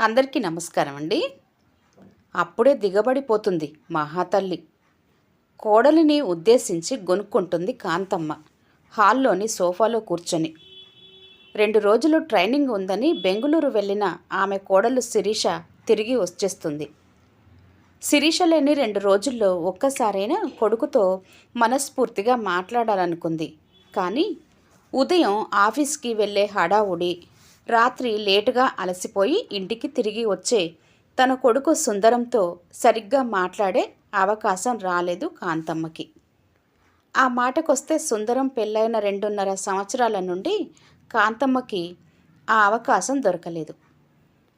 అందరికీ నమస్కారం అండి. అప్పుడే దిగబడిపోతుంది మహాతల్లి. కోడలిని ఉద్దేశించి గొనుక్కుంటుంది కాంతమ్మ. హాల్లోని సోఫాలో కూర్చొని. రెండు రోజులు ట్రైనింగ్ ఉందని బెంగళూరు వెళ్ళిన ఆమె కోడలు శిరీష తిరిగి వచ్చేస్తుంది. శిరీష లేని రెండు రోజుల్లో ఒక్కసారైనా కొడుకుతో మనస్ఫూర్తిగా మాట్లాడాలనుకుంది. కానీ ఉదయం ఆఫీస్కి వెళ్ళే హడావుడి రాత్రి లేటుగా అలసిపోయి ఇంటికి తిరిగి వచ్చే తన కొడుకు సుందరంతో సరిగ్గా మాట్లాడే అవకాశం రాలేదు కాంతమ్మకి. ఆ మాటకొస్తే సుందరం పెళ్ళైన రెండున్నర సంవత్సరాల నుండి కాంతమ్మకి ఆ అవకాశం దొరకలేదు.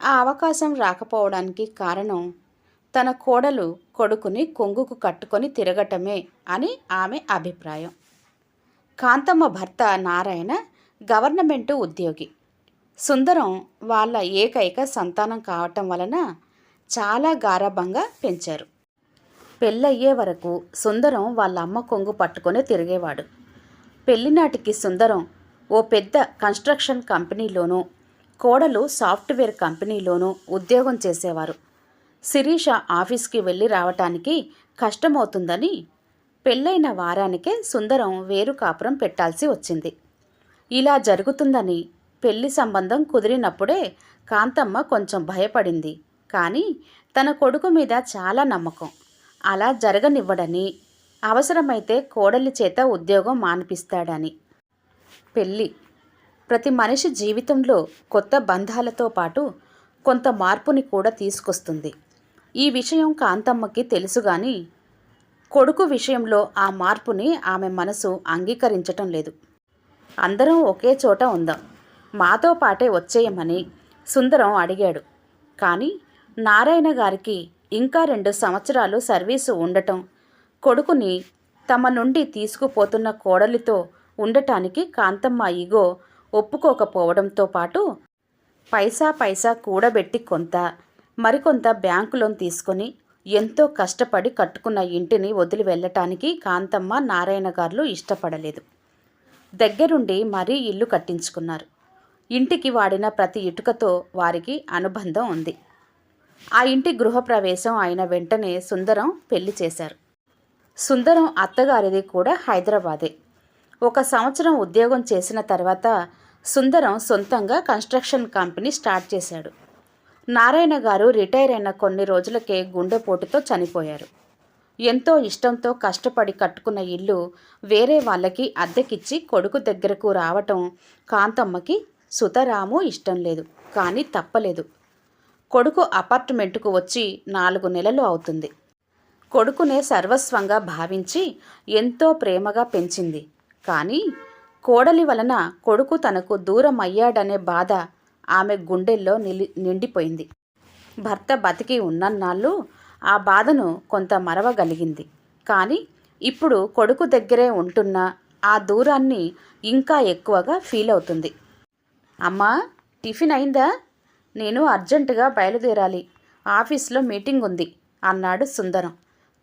ఆ అవకాశం రాకపోవడానికి కారణం తన కోడలు కొడుకుని కొంగుకు కట్టుకొని తిరగటమే అని ఆమె అభిప్రాయం. కాంతమ్మ భర్త నారాయణ గవర్నమెంటు ఉద్యోగి. సుందరం వాళ్ళ ఏకైక సంతానం కావటం వలన చాలా గారాభంగా పెంచారు. పెళ్ళయ్యే వరకు సుందరం వాళ్ళ అమ్మ కొంగు పట్టుకొని తిరిగేవాడు. పెళ్ళినాటికి సుందరం ఓ పెద్ద కన్స్ట్రక్షన్ కంపెనీలోనూ కోడలు సాఫ్ట్వేర్ కంపెనీలోనూ ఉద్యోగం చేసేవారు. శిరీష ఆఫీస్కి వెళ్ళి రావటానికి కష్టమవుతుందని పెళ్ళైన వారానికే సుందరం వేరు కాపురం పెట్టాల్సి వచ్చింది. ఇలా జరుగుతుందని పెళ్ళి సంబంధం కుదిరినప్పుడే కాంతమ్మ కొంచెం భయపడింది. కానీ తన కొడుకు మీద చాలా నమ్మకం. అలా జరగనివ్వడని అవసరమైతే కోడలి చేత ఉద్యోగం మానిపిస్తాడని. పెళ్ళి ప్రతి మనిషి జీవితంలో కొత్త బంధాలతో పాటు కొంత మార్పుని కూడా తీసుకొస్తుంది. ఈ విషయం కాంతమ్మకి తెలుసు కానీ కొడుకు విషయంలో ఆ మార్పుని ఆమె మనసు అంగీకరించటం లేదు. అందరం ఒకే చోట ఉందాం. మాతో పాటే వచ్చేయమని సుందరం అడిగాడు. కానీ నారాయణ గారికి ఇంకా రెండు సంవత్సరాలు సర్వీసు ఉండటం కొడుకుని తమ నుండి తీసుకుపోతున్న కోడలితో ఉండటానికి కాంతమ్మ ఇగో ఒప్పుకోకపోవడంతో పాటు పైసా పైసా కూడబెట్టి కొంత మరికొంత బ్యాంకు లోన్ తీసుకొని ఎంతో కష్టపడి కట్టుకున్న ఇంటిని వదిలి వెళ్ళటానికి కాంతమ్మ నారాయణ గారు ఇష్టపడలేదు. దగ్గరుండి మరీ ఇల్లు కట్టించుకున్నారు. ఇంటికి వాడిన ప్రతి ఇటుకతో వారికి అనుబంధం ఉంది. ఆ ఇంటి గృహప్రవేశం అయిన వెంటనే సుందరం పెళ్ళి చేశారు. సుందరం అత్తగారిది కూడా హైదరాబాదే. ఒక సంవత్సరం ఉద్యోగం చేసిన తర్వాత సుందరం సొంతంగా కన్స్ట్రక్షన్ కంపెనీ స్టార్ట్ చేశాడు. నారాయణ గారు రిటైర్ అయిన కొన్ని రోజులకే గుండెపోటుతో చనిపోయారు. ఎంతో ఇష్టంతో కష్టపడి కట్టుకున్న ఇల్లు వేరే వాళ్ళకి అద్దెకిచ్చి కొడుకు దగ్గరకు రావటం కాంతమ్మకి సుతరాము ఇష్టం లేదు కానీ తప్పలేదు. కొడుకు అపార్ట్మెంటుకు వచ్చి నాలుగు నెలలు అవుతుంది. కొడుకునే సర్వస్వంగా భావించి ఎంతో ప్రేమగా పెంచింది. కానీ కోడలి వలన కొడుకు తనకు దూరం అయ్యాడనే బాధ ఆమె గుండెల్లో నిలి నిండిపోయింది. భర్త బతికి ఉన్నన్నాళ్ళు ఆ బాధను కొంత మరవగలిగింది. కానీ ఇప్పుడు కొడుకు దగ్గరే ఉంటున్న ఆ దూరాన్ని ఇంకా ఎక్కువగా ఫీల్ అవుతుంది అమ్మా టిఫిన్ అయిందా? నేను అర్జెంటుగా బయలుదేరాలి. ఆఫీస్లో మీటింగ్ ఉంది అన్నాడు సుందరం.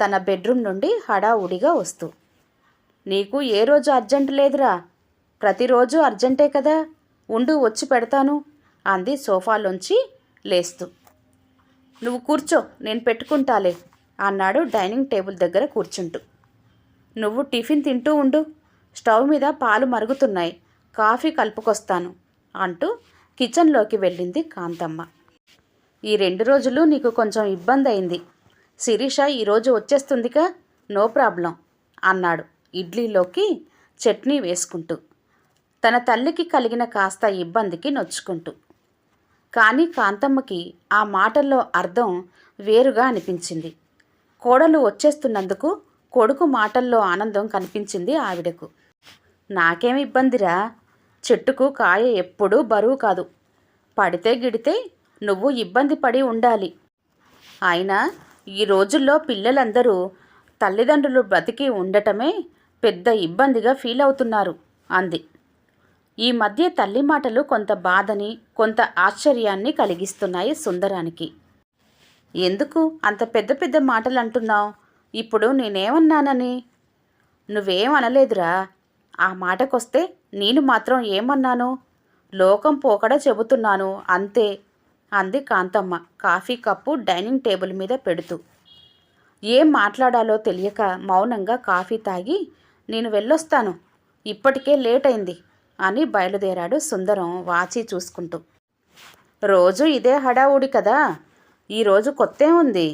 తన బెడ్రూమ్ నుండి హడావుడిగా వస్తూ. నీకు ఏ రోజు అర్జెంట్ లేదురా? ప్రతిరోజు అర్జెంటే కదా? ఉండు వచ్చి పెడతాను అంది సోఫాలోంచి లేస్తూ. నువ్వు కూర్చో నేను పెట్టుకుంటాలే అన్నాడు డైనింగ్ టేబుల్ దగ్గర కూర్చుంటూ. నువ్వు టిఫిన్ తింటూ ఉండు స్టవ్ మీద పాలు మరుగుతున్నాయి కాఫీ కలుపుకొస్తాను అంటూ కిచెన్లోకి వెళ్ళింది కాంతమ్మ. ఈ రెండు రోజులు నీకు కొంచెం ఇబ్బంది అయింది శిరీష ఈరోజు వచ్చేస్తుందిగా నో ప్రాబ్లం అన్నాడు ఇడ్లీలోకి చట్నీ వేసుకుంటూ. తన తల్లికి కలిగిన కాస్త ఇబ్బందికి నొచ్చుకుంటూ. కానీ కాంతమ్మకి ఆ మాటల్లో అర్థం వేరుగా అనిపించింది. కోడలు వచ్చేస్తున్నందుకు కొడుకు మాటల్లో ఆనందం కనిపించింది ఆవిడకు. నాకేమి ఇబ్బందిరా? చెట్టుకు కాయ ఎప్పుడూ బరువు కాదు. పడితే గిడితే నువ్వు ఇబ్బంది పడి ఉండాలి. అయినా ఈ రోజుల్లో పిల్లలందరూ తల్లిదండ్రులు బ్రతికి ఉండటమే పెద్ద ఇబ్బందిగా ఫీల్ అవుతున్నారు అంది. ఈ మధ్య తల్లి మాటలు కొంత బాధని కొంత ఆశ్చర్యాన్ని కలిగిస్తున్నాయి సుందరానికి. ఎందుకు అంత పెద్ద పెద్ద మాటలు అంటున్నావు ఇప్పుడు నేనేమన్నానని? నువ్వేం అనలేదురా. ఆ మాటకొస్తే నేను మాత్రం ఏమన్నాను? లోకం పోకడ చెబుతున్నాను అంతే అంది Kantamma coffee cup dining table మీద పెడుతూ. ఏం మాట్లాడాలో తెలియక మౌనంగా కాఫీ తాగి నేను వెళ్ళొస్తాను ఇప్పటికే లేట్ అయింది అని బయలుదేరాడు సుందరం వాచి చూసుకుంటూ. రోజు ఇదే హడావుడి కదా ఈరోజు కొత్తే ఉంది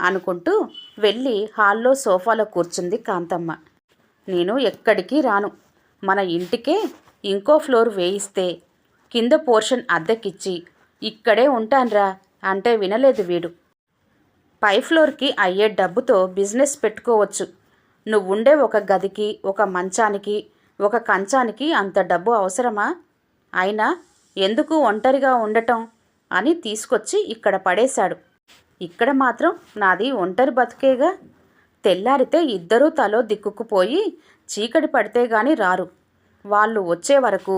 అనుకుంటూ వెళ్ళి హాల్లో సోఫాలో కూర్చుంది కాంతమ్మ. నేను ఎక్కడికి రాను మన ఇంటికే ఇంకో ఫ్లోర్ వేయిస్తే కింద పోర్షన్ అద్దెకిచ్చి ఇక్కడే ఉంటాన్రా అంటే వినలేదు వీడు. పై ఫ్లోర్కి అయ్యే డబ్బుతో బిజినెస్ పెట్టుకోవచ్చు. నువ్వుండే ఒక గదికి ఒక మంచానికి ఒక కంచానికి అంత డబ్బు అవసరమా? అయినా ఎందుకు ఒంటరిగా ఉండటం? అని తీసుకొచ్చి ఇక్కడ పడేశాడు. ఇక్కడ మాత్రం నాది ఒంటరి బతుకేగా? తెల్లారితే ఇద్దరూ తలో దిక్కుకుపోయి చీకటి పడితే గాని రారు. వాళ్ళు వచ్చే వరకు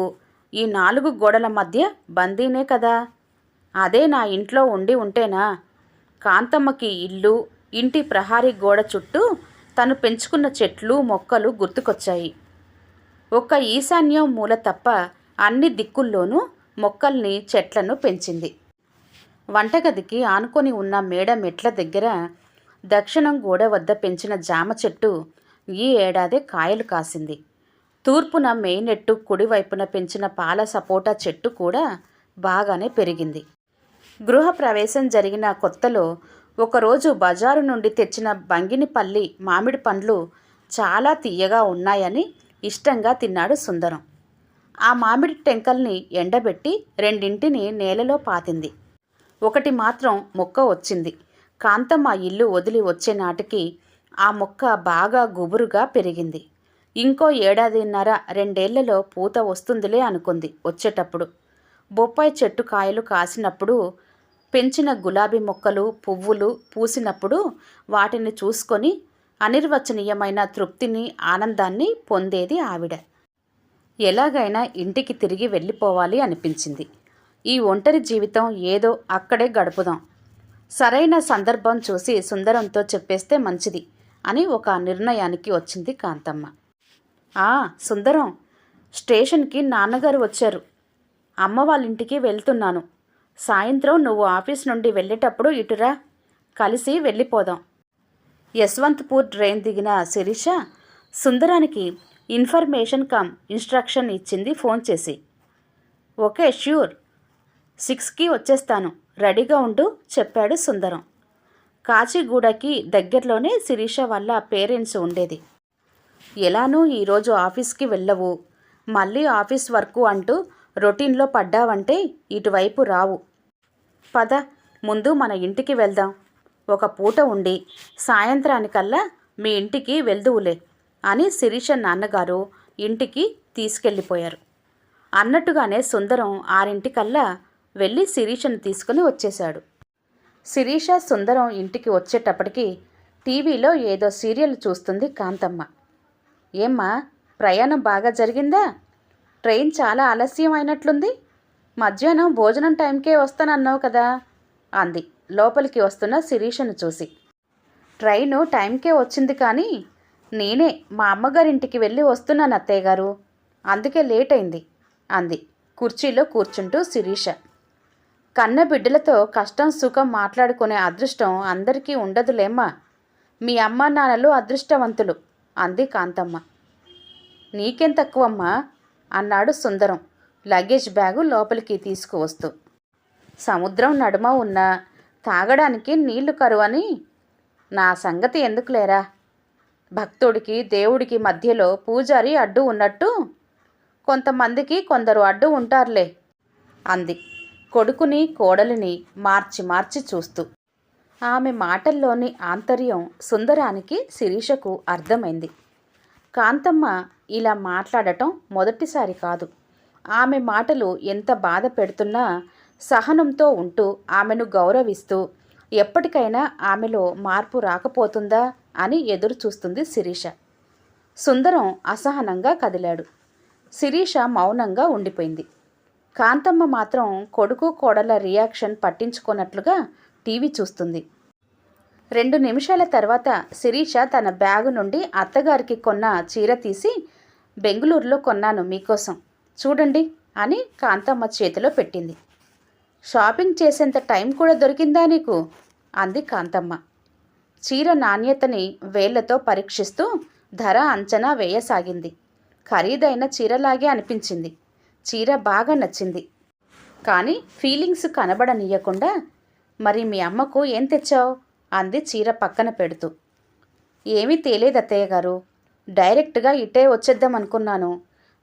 ఈ నాలుగు గోడల మధ్య బందీనే కదా. అదే నా ఇంట్లో ఉండి ఉంటేనా? కాంతమ్మకి ఇల్లు ఇంటి ప్రహారీ గోడ చుట్టూ తను పెంచుకున్న చెట్లు మొక్కలు గుర్తుకొచ్చాయి. ఒక్క ఈశాన్యం మూల తప్ప అన్ని దిక్కుల్లోనూ మొక్కల్ని చెట్లను పెంచింది. వంటగదికి ఆనుకొని ఉన్న మేడ మెట్ల దగ్గర దక్షిణం గోడ వద్ద పెంచిన జామ చెట్టు ఈ ఏడాది కాయలు కాసింది. తూర్పున మెయినెట్టు కుడివైపున పెంచిన పాల సపోటా చెట్టు కూడా బాగానే పెరిగింది. గృహప్రవేశం జరిగిన కొత్తలో ఒకరోజు బజారు నుండి తెచ్చిన బంగినిపల్లి మామిడి పండ్లు చాలా తీయగా ఉన్నాయని ఇష్టంగా తిన్నాడు సుందరం. ఆ మామిడి టెంకల్ని ఎండబెట్టి రెండింటిని నేలలో పాతింది. ఒకటి మాత్రం మొక్క వచ్చింది. కాంతమ్మ ఇల్లు వదిలి వచ్చే నాటికి ఆ మొక్క బాగా గుబురుగా పెరిగింది. ఇంకో ఏడాదిన్నర రెండేళ్ళలో పూత వస్తుందిలే అనుకుంది వచ్చేటప్పుడు. బొప్పాయి చెట్టు కాయలు కాసినప్పుడు పెంచిన గులాబీ మొక్కలు పువ్వులు పూసినప్పుడు వాటిని చూసుకొని అనిర్వచనీయమైన తృప్తిని ఆనందాన్ని పొందేది ఆవిడ. ఎలాగైనా ఇంటికి తిరిగి వెళ్ళిపోవాలి అనిపించింది. ఈ ఒంటరి జీవితం ఏదో అక్కడే గడుపుదాం. సరైన సందర్భం చూసి సుందరంతో చెప్పేస్తే మంచిది. అని ఒక నిర్ణయానికి వచ్చింది కాంతమ్మ. ఆ సుందరం స్టేషన్కి నాన్నగారు వచ్చారు. అమ్మ వాళ్ళ ఇంటికి వెళ్తున్నాను. సాయంత్రం నువ్వు ఆఫీస్ నుండి వెళ్ళేటప్పుడు ఇటురా. కలిసి వెళ్ళిపోదాం. యశ్వంత్పూర్ ట్రైన్ దిగిన శిరీష సుందరానికి ఇన్ఫర్మేషన్ కమ్ ఇన్స్ట్రక్షన్ ఇచ్చింది ఫోన్ చేసి. Okay sure. సిక్స్కి వచ్చేస్తాను. రెడీగా ఉండు చెప్పాడు సుందరం. కాచిగూడకి దగ్గరలోనే శిరీష వాళ్ళ పేరెంట్స్ ఉండేది. ఎలానూ ఈరోజు ఆఫీస్కి వెళ్ళవు. మళ్ళీ ఆఫీస్ వర్కు అంటూ రొటీన్లో పడ్డావంటే ఇటువైపు రావు. పద ముందు మన ఇంటికి వెళ్దాం. ఒక పూట ఉండి సాయంత్రానికల్లా మీ ఇంటికి వెళ్దువులే అని శిరీష నాన్నగారు ఇంటికి తీసుకెళ్ళిపోయారు. అన్నట్టుగానే సుందరం ఆరింటికల్లా వెళ్ళి శిరీషను తీసుకుని వచ్చేశాడు. శిరీష సుందరం ఇంటికి వచ్చేటప్పటికి టీవీలో ఏదో సీరియల్ చూస్తుంది కాంతమ్మ. ఏమ్మా ప్రయాణం బాగా జరిగిందా? ట్రైన్ చాలా ఆలస్యం అయినట్లుంది మధ్యాహ్నం భోజనం టైంకే వస్తానన్నావు కదా అంది లోపలికి వస్తున్న శిరీషను చూసి. ట్రైను టైంకే వచ్చింది కానీ నేనే మా అమ్మగారింటికి వెళ్ళి వస్తున్నాను అత్తయ్య గారు అందుకే లేట్ అయింది అంది కుర్చీలో కూర్చుంటూ శిరీష. కన్న బిడ్డలతో కష్టం సుఖం మాట్లాడుకునే అదృష్టం అందరికీ ఉండదులేమ్మా. మీ అమ్మ నాన్నలు అదృష్టవంతులు అంది కాంతమ్మ. నీకేం తక్కువమ్మా? అన్నాడు సుందరం లగేజ్ బ్యాగు లోపలికి తీసుకువస్తూ. సముద్రం నడుమ ఉన్న తాగడానికి నీళ్ళు కరువని నా సంగతి ఎందుకు లేరా భక్తుడికి దేవుడికి మధ్యలో పూజారి అడ్డు ఉన్నట్టు కొంతమందికి కొందరు అడ్డు ఉంటారులే అంది. కొడుకుని కోడలిని మార్చి మార్చి చూస్తూ. ఆమె మాటల్లోని ఆంతర్యం సుందరానికి శిరీషకు అర్థమైంది. కాంతమ్మ ఇలా మాట్లాడటం మొదటిసారి కాదు. ఆమె మాటలు ఎంత బాధ పెడుతున్నా సహనంతో ఉంటూ ఆమెను గౌరవిస్తూ ఎప్పటికైనా ఆమెలో మార్పు రాకపోతుందా అని ఎదురు చూస్తుంది శిరీష. సుందరం అసహనంగా కదిలాడు. శిరీష మౌనంగా ఉండిపోయింది. కాంతమ్మ మాత్రం కొడుకు కోడల రియాక్షన్ పట్టించుకున్నట్లుగా టీవీ చూస్తుంది. రెండు నిమిషాల తర్వాత శిరీష తన బ్యాగు నుండి అత్తగారికి కొన్న చీర తీసి బెంగుళూరులో కొన్నాను మీకోసం. చూడండి అని కాంతమ్మ చేతిలో పెట్టింది. షాపింగ్ చేసేంత టైం కూడా దొరికిందా నీకు? అంది కాంతమ్మ. చీర నాణ్యతని వేళ్ళతో పరీక్షిస్తూ ధర అంచనా వేయసాగింది. ఖరీదైన చీరలాగే అనిపించింది. చీర బాగా నచ్చింది. కానీ ఫీలింగ్స్ కనబడనీయకుండా మరి మీ అమ్మకు ఏం తెచ్చావు? అంది చీర పక్కన పెడుతూ. ఏమీ తేలేదు అత్తయ్య గారు. డైరెక్ట్గా ఇటే వచ్చేద్దాం అనుకున్నాను.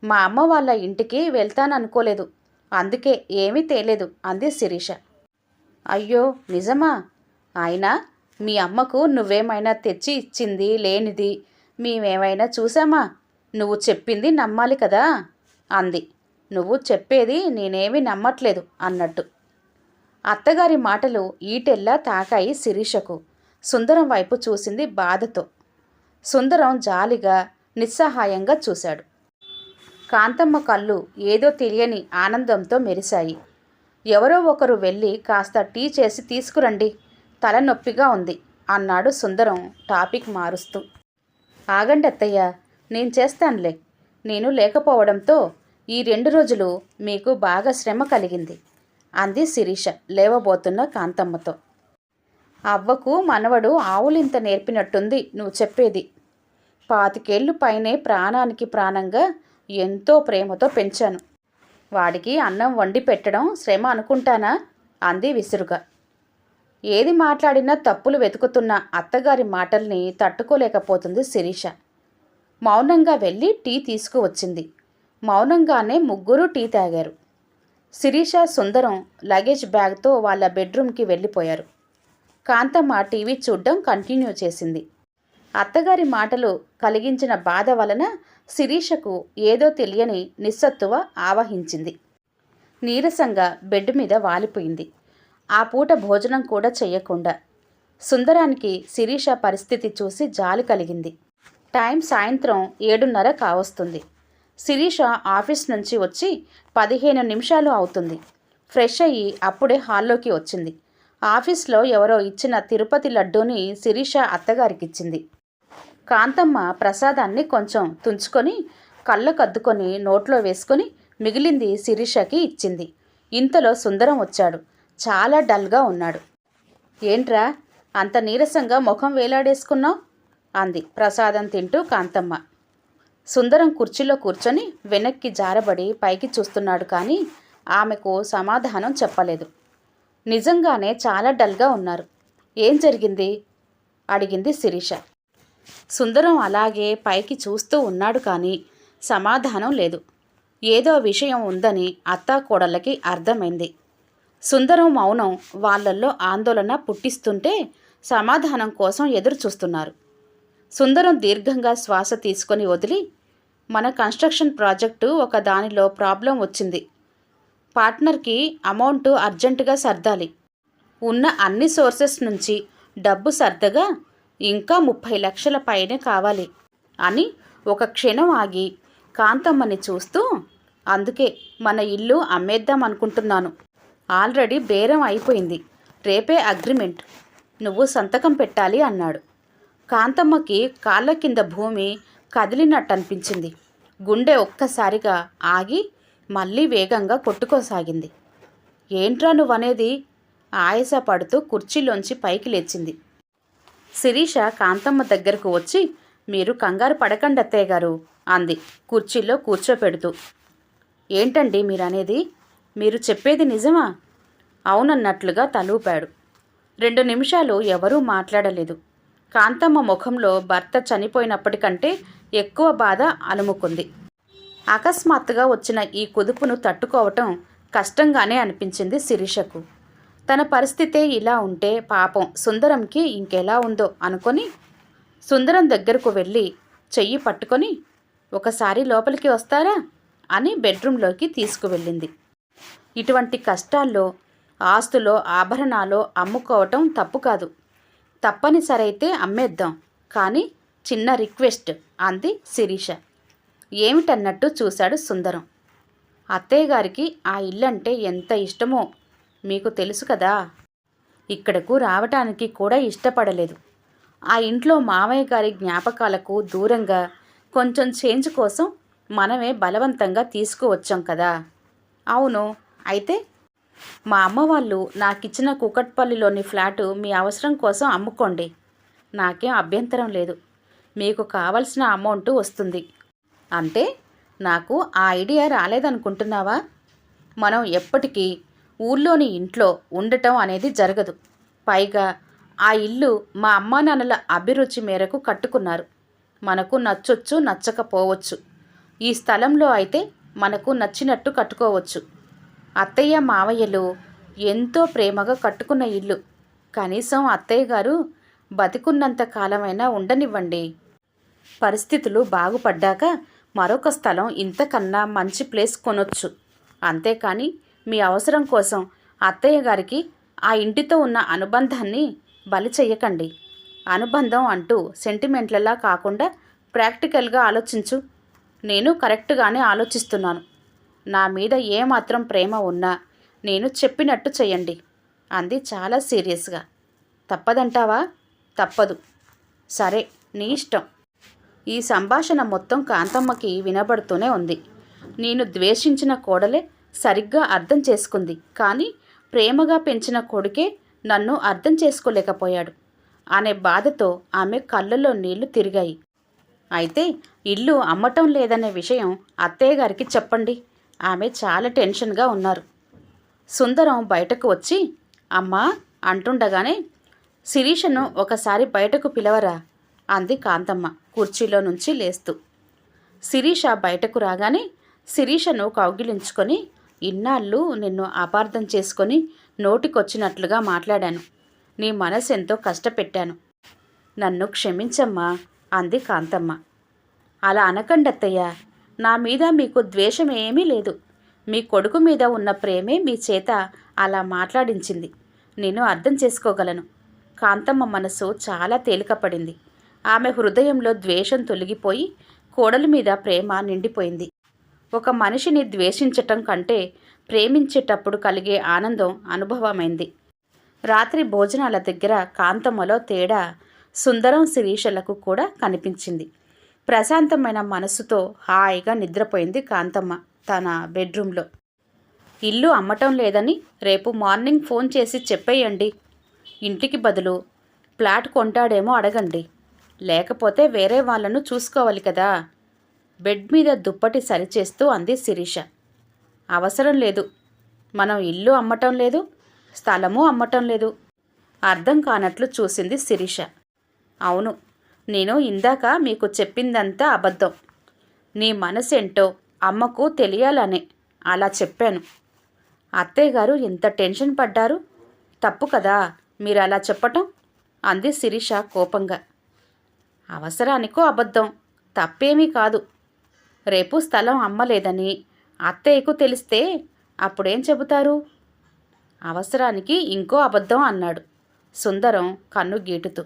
మా అమ్మ వాళ్ళ ఇంటికి వెళ్తాననుకోలేదు అందుకే ఏమీ తేలేదు అంది శిరీష. అయ్యో నిజమా? అయినా మీ అమ్మకు నువ్వేమైనా తెచ్చి ఇచ్చింది లేనిది మేమేమైనా చూసామా? నువ్వు చెప్పింది నమ్మాలి కదా అంది. నువ్వు చెప్పేది నేనేమీ నమ్మట్లేదు అన్నట్టు. అత్తగారి మాటలు ఈటెల్లా తాకాయి శిరీషకు. సుందరం వైపు చూసింది బాధతో. సుందరం జాలిగా నిస్సహాయంగా చూశాడు. కాంతమ్మ కళ్ళు ఏదో తెలియని ఆనందంతో మెరిశాయి. ఎవరో ఒకరు వెళ్ళి కాస్త టీ చేసి తీసుకురండి తలనొప్పిగా ఉంది అన్నాడు సుందరం టాపిక్ మారుస్తూ. ఆగండి అత్తయ్య నేను చేస్తానులే. నేను లేకపోవడంతో ఈ రెండు రోజులు మీకు బాగా శ్రమ కలిగింది అంది శిరీష లేవబోతున్న కాంతమ్మతో. అవ్వకు మనవడు ఆవులింత నేర్పినట్టుంది నువ్వు చెప్పేది. పాతికేళ్ళు పైనే ప్రాణానికి ప్రాణంగా ఎంతో ప్రేమతో పెంచాను. వాడికి అన్నం వండి పెట్టడం శ్రమ అనుకుంటానా? అంది విసురుగా. ఏది మాట్లాడినా తప్పులు వెతుకుతున్న అత్తగారి మాటల్ని తట్టుకోలేకపోతుంది శిరీష. మౌనంగా వెళ్ళి టీ తీసుకువచ్చింది. మౌనంగానే ముగ్గురు టీ తాగారు. శిరీష సుందరం లగేజ్ బ్యాగ్తో వాళ్ళ బెడ్రూమ్కి వెళ్ళిపోయారు. కాంతమ్మ టీవీ చూడ్డం కంటిన్యూ చేసింది. అత్తగారి మాటలు కలిగించిన బాధ వలన శిరీషకు ఏదో తెలియని నిస్సత్తువ ఆవహించింది. నీరసంగా బెడ్ మీద వాలిపోయింది. ఆ పూట భోజనం కూడా చెయ్యకుండా సుందరానికి శిరీష పరిస్థితి చూసి జాలి కలిగింది. టైం సాయంత్రం ఏడున్నర కావస్తుంది. శిరీష ఆఫీస్ నుంచి వచ్చి పదిహేను నిమిషాలు అవుతుంది. ఫ్రెష్ అయ్యి అప్పుడే హాల్లోకి వచ్చింది. ఆఫీస్లో ఎవరో ఇచ్చిన తిరుపతి లడ్డూని శిరీష అత్తగారికిచ్చింది. కాంతమ్మ ప్రసాదాన్ని కొంచెం తుంచుకొని కళ్ళకద్దుకొని నోట్లో వేసుకొని మిగిలింది శిరీషకి ఇచ్చింది. ఇంతలో సుందరం వచ్చాడు. చాలా డల్గా ఉన్నాడు. ఏంట్రా అంత నీరసంగా ముఖం వేలాడేసుకున్నావు? అంది ప్రసాదం తింటూ కాంతమ్మ. సుందరం కుర్చీలో కూర్చొని వెనక్కి జారబడి పైకి చూస్తున్నాడు కానీ ఆమెకు సమాధానం చెప్పలేదు. నిజంగానే చాలా డల్గా ఉన్నారు. ఏం జరిగింది? అడిగింది శిరీష. సుందరం అలాగే పైకి చూస్తూ ఉన్నాడు కానీ సమాధానం లేదు. ఏదో విషయం ఉందని అత్తాకోడళ్ళకి అర్థమైంది. సుందరం మౌనం వాళ్ళల్లో ఆందోళన పుట్టిస్తుంటే సమాధానం కోసం ఎదురు చూస్తున్నారు సుందరం దీర్ఘంగా శ్వాస తీసుకొని వదిలి మన కన్స్ట్రక్షన్ ప్రాజెక్టు ఒక దానిలో ప్రాబ్లం వచ్చింది. పార్ట్నర్కి అమౌంట్ అర్జెంటుగా సర్దాలి. ఉన్న అన్ని సోర్సెస్ నుంచి డబ్బు సర్దగా ఇంకా ముప్పై లక్షల పైనే కావాలి అని ఒక క్షణం ఆగి కాంతమ్మని చూస్తూ అందుకే మన ఇల్లు అమ్మేద్దాం అనుకుంటున్నాను. ఆల్రెడీ బేరం అయిపోయింది. రేపే అగ్రిమెంట్. నువ్వు సంతకం పెట్టాలి అన్నాడు. కాంతమ్మకి కాళ్ళ కింద భూమి కదిలినట్టు అనిపించింది గుండె ఒక్కసారిగా ఆగి మళ్ళీ వేగంగా కొట్టుకోసాగింది. ఏంట్రా నువ్వనేది? ఆయాస పడుతూ కుర్చీలోంచి పైకి లేచింది. శిరీష కాంతమ్మ దగ్గరకు వచ్చి మీరు కంగారు పడకండి అత్తయ్య గారు అంది కుర్చీలో కూర్చోపెడుతూ. ఏంటండి మీరనేది? మీరు చెప్పేది నిజమా? అవునన్నట్లుగా తలూపాడు. రెండు నిమిషాలు ఎవరూ మాట్లాడలేదు. కాంతమ్మ ముఖంలో భర్త చనిపోయినప్పటికంటే ఎక్కువ బాధ అలుముకుంది. అకస్మాత్తుగా వచ్చిన ఈ కుదుపును తట్టుకోవటం కష్టంగానే అనిపించింది శిరీషకు. తన పరిస్థితే ఇలా ఉంటే పాపం సుందరంకి ఇంకెలా ఉందో అనుకొని సుందరం దగ్గరకు వెళ్ళి చెయ్యి పట్టుకొని ఒకసారి లోపలికి వస్తారా? అని బెడ్రూమ్లోకి తీసుకువెళ్ళింది. ఇటువంటి కష్టాల్లో ఆస్తులో ఆభరణాలు అమ్ముకోవటం తప్పు కాదు. తప్పనిసరైతే అమ్మేద్దాం. కానీ చిన్న రిక్వెస్ట్ అంది శిరీష. ఏమిటన్నట్టు చూశాడు సుందరం. అత్తయ్య గారికి ఆ ఇల్లంటే ఎంత ఇష్టమో మీకు తెలుసు కదా. ఇక్కడకు రావటానికి కూడా ఇష్టపడలేదు. ఆ ఇంట్లో మావయ్య గారి జ్ఞాపకాలకు దూరంగా కొంచెం చేంజ్ కోసం మనమే బలవంతంగా తీసుకువచ్చాం కదా. అవును అయితే మా అమ్మ వాళ్ళు నాకిచ్చిన కుకట్పల్లిలోని ఫ్లాటు మీ అవసరం కోసం అమ్ముకోండి. నాకేం అభ్యంతరం లేదు. మీకు కావలసిన అమౌంట్ వస్తుంది. అంటే నాకు ఆ ఐడియా రాలేదనుకుంటున్నావా? మనం ఎప్పటికీ ఊళ్ళోని ఇంట్లో ఉండటం అనేది జరగదు. పైగా ఆ ఇల్లు మా అమ్మా నాన్నల అభిరుచి మేరకు కట్టుకున్నారు. మనకు నచ్చొచ్చు నచ్చకపోవచ్చు. ఈ స్థలంలో అయితే మనకు నచ్చినట్టు కట్టుకోవచ్చు. అత్తయ్య మావయ్యలు ఎంతో ప్రేమగా కట్టుకున్న ఇల్లు. కనీసం అత్తయ్య గారు బతికున్నంత కాలమైనా ఉండనివ్వండి. పరిస్థితులు బాగుపడ్డాక మరొక స్థలం ఇంతకన్నా మంచి ప్లేస్ కొనొచ్చు. అంతేకాని మీ అవసరం కోసం అత్తయ్య గారికి ఆ ఇంటితో ఉన్న అనుబంధాన్ని బలి చెయ్యకండి. అనుబంధం అంటూ సెంటిమెంట్లలా కాకుండా ప్రాక్టికల్గా ఆలోచించు. నేను కరెక్ట్గానే ఆలోచిస్తున్నాను. నా మీద ఏమాత్రం ప్రేమ ఉన్నా నేను చెప్పినట్టు చేయండి అంది చాలా సీరియస్గా. తప్పదంటావా? తప్పదు. సరే నీ ఇష్టం. ఈ సంభాషణ మొత్తం కాంతమ్మకి వినబడుతూనే ఉంది. నేను ద్వేషించిన కోడలే సరిగ్గా అర్థం చేసుకుంది కానీ ప్రేమగా పెంచిన కొడుకే నన్ను అర్థం చేసుకోలేకపోయాడు అనే బాధతో ఆమె కళ్ళల్లో నీళ్ళు తిరిగాయి. అయితే ఇల్లు అమ్మటం లేదనే విషయం అత్తయ్య గారికి చెప్పండి. ఆమె చాలా టెన్షన్గా ఉన్నారు. సుందరం బయటకు వచ్చి అమ్మా అంటుండగానే శిరీషను ఒకసారి బయటకు పిలవరా అంది కాంతమ్మ కుర్చీలో నుంచి లేస్తూ. శిరీష బయటకు రాగానే శిరీషను కౌగిలించుకొని ఇన్నాళ్ళు నిన్ను అపార్థం చేసుకొని నోటికొచ్చినట్లుగా మాట్లాడాను. నీ మనసు ఎంతో కష్టపెట్టాను. నన్ను క్షమించమ్మా అంది కాంతమ్మ. అలా అనకండి అత్తయ్య నా మీద మీకు ద్వేషం ఏమీ లేదు. మీ కొడుకు మీద ఉన్న ప్రేమే మీ చేత అలా మాట్లాడించింది. నేను అర్థం చేసుకోగలను. కాంతమ్మ మనసు చాలా తేలికపడింది. ఆమె హృదయంలో ద్వేషం తొలగిపోయి కోడలి మీద ప్రేమ నిండిపోయింది. ఒక మనిషిని ద్వేషించటం కంటే ప్రేమించేటప్పుడు కలిగే ఆనందం అనుభవమైంది. రాత్రి భోజనాల దగ్గర కాంతమ్మలో తేడా సుందరం శిరీషలకు కూడా కనిపించింది. ప్రశాంతమైన మనసుతో హాయిగా నిద్రపోయింది కాంతమ్మ తన బెడ్రూమ్లో. ఇల్లు అమ్మటం లేదని రేపు మార్నింగ్ ఫోన్ చేసి చెప్పేయండి. ఇంటికి బదులు ప్లాట్ కొంటాడేమో అడగండి. లేకపోతే వేరే వాళ్ళను చూసుకోవాలి కదా. బెడ్ మీద దుప్పటి సరిచేస్తూ అంది శిరీష. అవసరం లేదు. మనం ఇల్లు అమ్మటం లేదు స్థలము అమ్మటం లేదు. అర్థం కానట్లు చూసింది శిరీష. అవును నేను ఇందాక మీకు చెప్పిందంతా అబద్ధం. నీ మనసేంటో అమ్మకు తెలియాలనే అలా చెప్పాను. అత్తయ్య గారు ఎంత టెన్షన్ పడ్డారు? తప్పు కదా మీరు అలా చెప్పటం? అంది శిరీష కోపంగా. అవసరానికో అబద్ధం తప్పేమీ కాదు. రేపు స్థలం అమ్మలేదని అత్తయ్యకు తెలిస్తే అప్పుడేం చెబుతారు? అవసరానికి ఇంకో అబద్ధం అన్నాడు సుందరం కన్ను గీటుతూ.